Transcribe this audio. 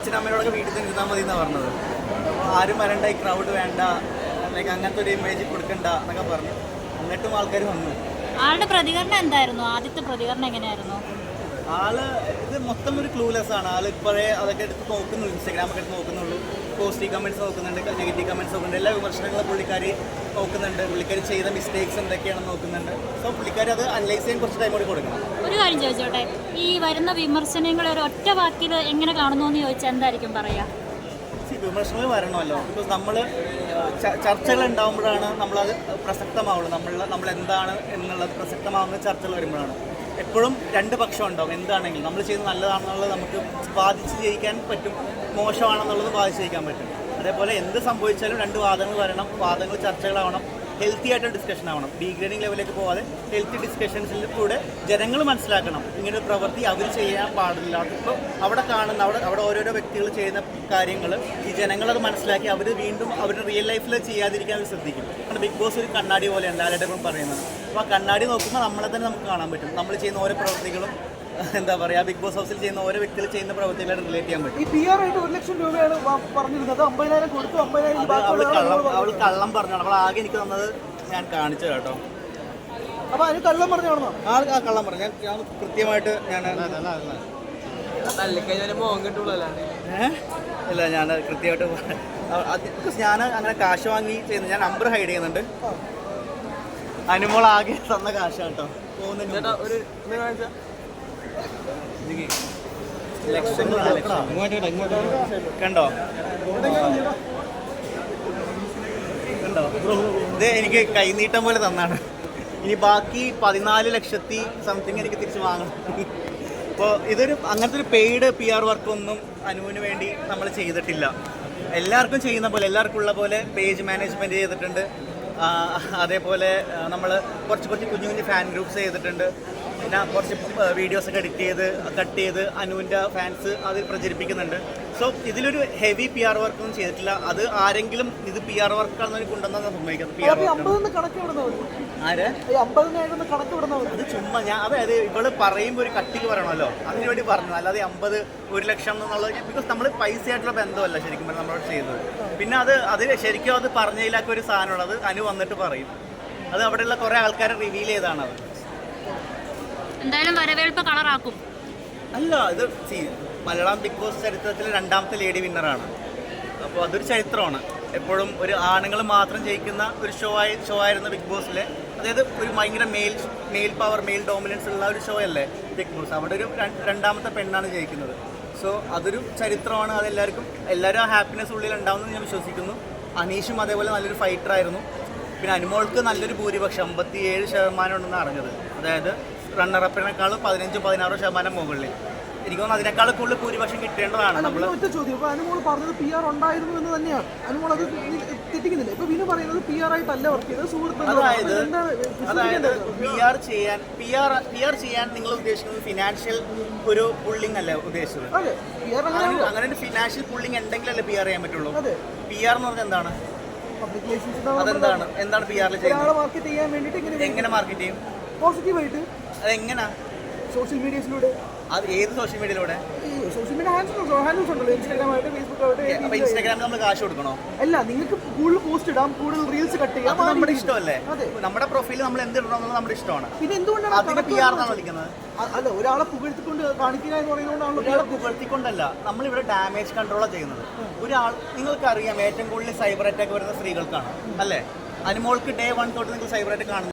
അച്ഛനമ്മയോടൊക്കെ വീട്ടിൽ നിന്ന് ഇരുന്നാൽ മതി എന്നാണ് പറഞ്ഞത്. ആരും വരണ്ട ഈ ക്രൗഡ് വേണ്ട ലൈക്ക് അങ്ങനത്തെ ഒരു ഇമേജ് കൊടുക്കണ്ട എന്നൊക്കെ പറഞ്ഞു. എന്നിട്ടും ആൾക്കാർ വന്നു. ആളുടെ പ്രതികരണം എന്തായിരുന്നു? ആദ്യത്തെ പ്രതികരണം എങ്ങനെയായിരുന്നു? ആൾ ഇത് മൊത്തം ഒരു ക്ലൂലെസ് ആണ്. ആൾ ഇപ്പോഴേ അതൊക്കെ എടുത്ത് നോക്കുന്നുള്ളൂ. ഇൻസ്റ്റാഗ്രാമൊക്കെ എടുത്ത് നോക്കുന്നുള്ളൂ. പോസിറ്റീവ് കമന്റ്സ് നോക്കുന്നുണ്ട് നെഗറ്റീവ് കമന്റ്സ് നോക്കുന്നുണ്ട്. എല്ലാ വിമർശനങ്ങളും പുള്ളിക്കാരി നോക്കുന്നുണ്ട്. പുള്ളിക്കാരി ചെയ്ത മിസ്റ്റേക്സ് എന്തൊക്കെയാണെന്ന് നോക്കുന്നുണ്ട്. സോ പുള്ളിക്കാരി അത് അനലൈസ് ചെയ്യാൻ കുറച്ച് ടൈം കൂടി കൊടുക്കണം. ഒരു കാര്യം ചോദിച്ചോട്ടെ? ഈ വരുന്ന വിമർശനങ്ങൾ ഒരു ഒറ്റ വാക്കിൽ എങ്ങനെ കാണുന്നു എന്ന് ചോദിച്ചാൽ എന്തായിരിക്കും പറയാ? വിമർശനങ്ങൾ വരണമല്ലോ. ബിക്കോസ് നമ്മൾ ചർച്ചകൾ ഉണ്ടാകുമ്പോഴാണ് നമ്മളത് പ്രസക്തമാവുള്ളൂ. നമ്മൾ നമ്മൾ എന്താണ് എന്നുള്ളത് പ്രസക്തമാവുന്ന ചർച്ചകൾ വരുമ്പോഴാണ്. എപ്പോഴും രണ്ട് പക്ഷം ഉണ്ടാവും. എന്താണെങ്കിലും നമ്മൾ ചെയ്യുന്നത് നല്ലതാണെന്നുള്ളത് നമുക്ക് ബാധിച്ച് ജയിക്കാൻ പറ്റും. മോശമാണെന്നുള്ളത് ബാധിച്ച് ജയിക്കാൻ പറ്റും. അതേപോലെ എന്ത് സംഭവിച്ചാലും രണ്ട് വാദങ്ങൾ വരണം വാദങ്ങൾ ചർച്ചകളാവണം. ഹെൽത്തി ആയിട്ട് ഡിസ്കഷൻ ആവണം. ഡീഗ്രേഡിംഗ് ലെവലിലേക്ക് പോവാതെ ഹെൽത്തി ഡിസ്കഷൻസിൽ കൂടെ ജനങ്ങൾ മനസ്സിലാക്കണം. ഇങ്ങനെ പ്രവൃത്തി അവർ ചെയ്യാൻ പാടില്ല ഇപ്പോൾ അവിടെ കാണുന്ന അവിടെ അവിടെ ഓരോരോ വ്യക്തികൾ ചെയ്യുന്ന കാര്യങ്ങൾ ഈ ജനങ്ങളത് മനസ്സിലാക്കി അവർ വീണ്ടും അവരുടെ റിയൽ ലൈഫിൽ ചെയ്യാതിരിക്കാൻ അവർ ശ്രദ്ധിക്കും. കാരണം ബിഗ് ബോസ് ഒരു കണ്ണാടി പോലെ എല്ലാവരുടെ പറയുന്നത്. അപ്പോൾ ആ കണ്ണാടി നോക്കുമ്പോൾ നമ്മളെ തന്നെ നമുക്ക് കാണാൻ പറ്റും. നമ്മൾ ചെയ്യുന്ന ഓരോ പ്രവൃത്തികളും എന്താ പറയുക ബിഗ് ബോസ് ഹൗസിൽ ചെയ്യുന്ന ഓരോ വ്യക്തികൾ ചെയ്യുന്ന പ്രവൃത്തികളായിട്ട് റിലേറ്റ് ചെയ്യാൻ പറ്റും. ഈ പി ആർ ആയിട്ട് ഒരു ലക്ഷം രൂപയാണ് പറഞ്ഞിരുന്നത്. അമ്പതിനായിരം കൊടുത്തു അമ്പതിനായിരം അവൾ കള്ളം അവൾ കള്ളം പറഞ്ഞാണ് അവൾ ആകെ എനിക്ക് തന്നത് ഞാൻ കാണിച്ചു കേട്ടോ അപ്പൊ അതിന് കള്ളം പറഞ്ഞാണോ? ആ ആ കള്ളം പറഞ്ഞു. ഞാൻ ഞാൻ കൃത്യമായിട്ട് ഞാൻ ഏഹ്? ഇല്ല ഞാൻ കൃത്യമായിട്ട് പറ- ആ, അത് ഞാൻ അങ്ങനെ കാശ് വാങ്ങി ചെയ്യുന്നു ഞാൻ നമ്പർ ഹൈഡ് ചെയ്യുന്നുണ്ട്. അനുമോൾ ആകെ തന്ന കാശ് കേട്ടോ പോകുന്നതിന് മുമ്പ്. ഒരു കണ്ടോ? കണ്ടോ? ഇത് എനിക്ക് കൈനീട്ടം പോലെ തന്നാണ്. ഇനി ബാക്കി പതിനാല് ലക്ഷത്തി സംതിങ് എനിക്ക് തിരിച്ച് വാങ്ങണം. അപ്പോൾ ഇതൊരു അങ്ങനത്തെ ഒരു പെയ്ഡ് പി ആർ വർക്കൊന്നും അനുവിന് വേണ്ടി നമ്മൾ ചെയ്തിട്ടില്ല. എല്ലാവർക്കും ചെയ്യുന്ന പോലെ എല്ലാവർക്കും ഉള്ള പോലെ പേജ് മാനേജ്മെന്റ് ചെയ്തിട്ടുണ്ട്. അതേപോലെ നമ്മൾ കുറച്ച് കുറച്ച് കുഞ്ഞു കുഞ്ഞു ഫാൻ ഗ്രൂപ്പ്സ് ചെയ്തിട്ടുണ്ട്. പിന്നെ കുറച്ച് വീഡിയോസ് ഒക്കെ എഡിറ്റ് ചെയ്ത് കട്ട് ചെയ്ത് അനുവിന്റെ ഫാൻസ് അതിൽ പ്രചരിപ്പിക്കുന്നുണ്ട്. സോ ഇതിലൊരു ഹെവി പി ആർ വർക്ക് ഒന്നും ചെയ്തിട്ടില്ല. അത് ആരെങ്കിലും ഇത് പി ആർ വർക്കാണെന്ന് കൊണ്ടുവന്നാൽ സംഭവിക്കുന്നത് പി ആർ അത് ചുമ്മാ ഞാൻ അതായത് ഇവൾ പറയുമ്പോൾ ഒരു കട്ടിക്ക് പറയണമല്ലോ. അതിനു വേണ്ടി പറഞ്ഞു. അല്ലാതെ അമ്പത് ഒരു ലക്ഷം എന്നുള്ളത് ബിക്കോസ് നമ്മൾ പൈസ ആയിട്ടുള്ള ബന്ധമല്ല ശരിക്കും പറഞ്ഞാൽ നമ്മളോട് ചെയ്തത്. പിന്നെ അത് അത് ശരിക്കും അത് പറഞ്ഞതിലൊക്കെ ഒരു സാധനമുള്ളത് അനു വന്നിട്ട് പറയും. അത് അവിടെയുള്ള കുറേ ആൾക്കാരെ റിവീൽ ചെയ്താണ് അത്. എന്തായാലും വരവേൽപ്പ് കളറാക്കും. അല്ല ഇത് മലയാളം ബിഗ് ബോസ് ചരിത്രത്തിലെ രണ്ടാമത്തെ ലേഡി വിന്നറാണ് അപ്പോൾ അതൊരു ചരിത്രമാണ്. എപ്പോഴും ഒരു ആണുങ്ങൾ മാത്രം ജയിക്കുന്ന ഒരു ഷോ ആയി ഷോ ആയിരുന്ന ബിഗ് ബോസിലെ അതായത് ഒരു ഭയങ്കര male male power male dominance ഉള്ള ഒരു ഷോ അല്ലേ ബിഗ് ബോസ്. അവിടെ ഒരു രണ്ടാമത്തെ പെണ്ണാണ് ജയിക്കുന്നത്. സോ അതൊരു ചരിത്രമാണ്. അതെല്ലാവർക്കും എല്ലാവരും ആ ഹാപ്പിനെസ് ഉള്ളിൽ ഉണ്ടാവുമെന്ന് ഞാൻ വിശ്വസിക്കുന്നു. അനീഷും അതേപോലെ നല്ലൊരു ഫൈറ്റർ ആയിരുന്നു. പിന്നെ അനുമോൾക്ക് നല്ലൊരു ഭൂരിപക്ഷം അമ്പത്തിയേഴ് ശതമാനം ഉണ്ടെന്ന് അറിഞ്ഞത്. അതായത് റണ്ണറപ്പിനേക്കാൾ പതിനഞ്ച് പതിനാറ് ശതമാനം മുകളിൽ. എനിക്ക് തോന്നുന്നു അതിനേക്കാൾ കൂടുതൽ ഭൂരിപക്ഷം കിട്ടേണ്ടതാണ് നമ്മൾ ഒറ്റ ചോദ്യം. ഇപ്പൊ അനുമോൾ പറഞ്ഞത് പി ആർ ഉണ്ടായിരുന്നു എന്ന് തന്നെയാണ്. അനുമോൾ അത് തെറ്റിക്കുന്നില്ല. ഇപ്പൊ വിനു പറയുന്നത് പി ആർ ആയിട്ടല്ല വർക്ക് ചെയ്തത് സുഹൃത്ത് അതായത് അതായത്? പി ആർ ചെയ്യാൻ പി ആർ പി ആർ ചെയ്യാൻ നിങ്ങൾ ഉദ്ദേശിക്കുന്നത് ഫിനാൻഷ്യൽ ഒരു പുള്ളിങ് അല്ലേ ഉദ്ദേശിച്ചത്? അങ്ങനെ ഒരു ഫിനാൻഷ്യൽ പുള്ളിങ് ഉണ്ടെങ്കിലല്ലേ പി ആർ ചെയ്യാൻ പറ്റുള്ളൂ? പി ആർ എന്ന് പറഞ്ഞാൽ എന്താണ്? അതെന്താണ്? എന്താണ് പി ആറിൽ ചെയ്യുന്നത്? ചെയ്യാൻ വേണ്ടിയിട്ട് എങ്ങനെ മാർക്കറ്റ് ചെയ്യും? പോസിറ്റീവായിട്ട് അതെങ്ങനാ? സോഷ്യൽ മീഡിയസിലൂടെ? അത് ഏത് സോഷ്യൽ മീഡിയയിലൂടെ? സോഷ്യൽ മീഡിയ ഹാൻഡ്സ് ഹാൻഡ്സ് ഉണ്ടല്ലോ. ഇൻസ്റ്റാഗ്രാം ആയിട്ട് ഫേസ്ബുക്ക് അപ്പൊ ഇൻസ്റ്റാഗ്രാമിൽ നമ്മൾ കാശ് കൊടുക്കണോ? അല്ല നിങ്ങൾക്ക് കൂടുതൽ പോസ്റ്റ് ഇടാം കൂടുതൽ റീൽസ് കട്ട് ചെയ്യാം. അത് നമ്മുടെ ഇഷ്ടമല്ലേ? നമ്മുടെ പ്രൊഫൈലിൽ നമ്മൾ എന്ത് ഇടണമെന്നത് നമ്മുടെ ഇഷ്ടമാണ്. പിന്നെ എന്തുകൊണ്ടാണ് അതിന് കണക്ക് പി ആർ എന്നാണ് വിളിക്കുന്നത്? അല്ല ഒരാളെ പുകഴ്ത്തിക്കൊണ്ട് കാണിക്കുക എന്ന് പറയുന്നതുകൊണ്ടാണ് ഒരാളെ പുകഴ്ത്തിക്കൊണ്ടല്ല. നമ്മളിവിടെ ഡാമേജ് കൺട്രോളാണ് ചെയ്യുന്നത്. ഒരാൾ നിങ്ങൾക്കറിയാം ഏറ്റവും കൂടുതൽ സൈബർ അറ്റാക്ക് വരുന്ന സ്ത്രീകൾക്കാണ്. അല്ലേ? അനുമോൾക്ക് ഡേ വൺ തൊട്ട് നിങ്ങൾ സൈബർ അറ്റാക്ക് കാണുന്നു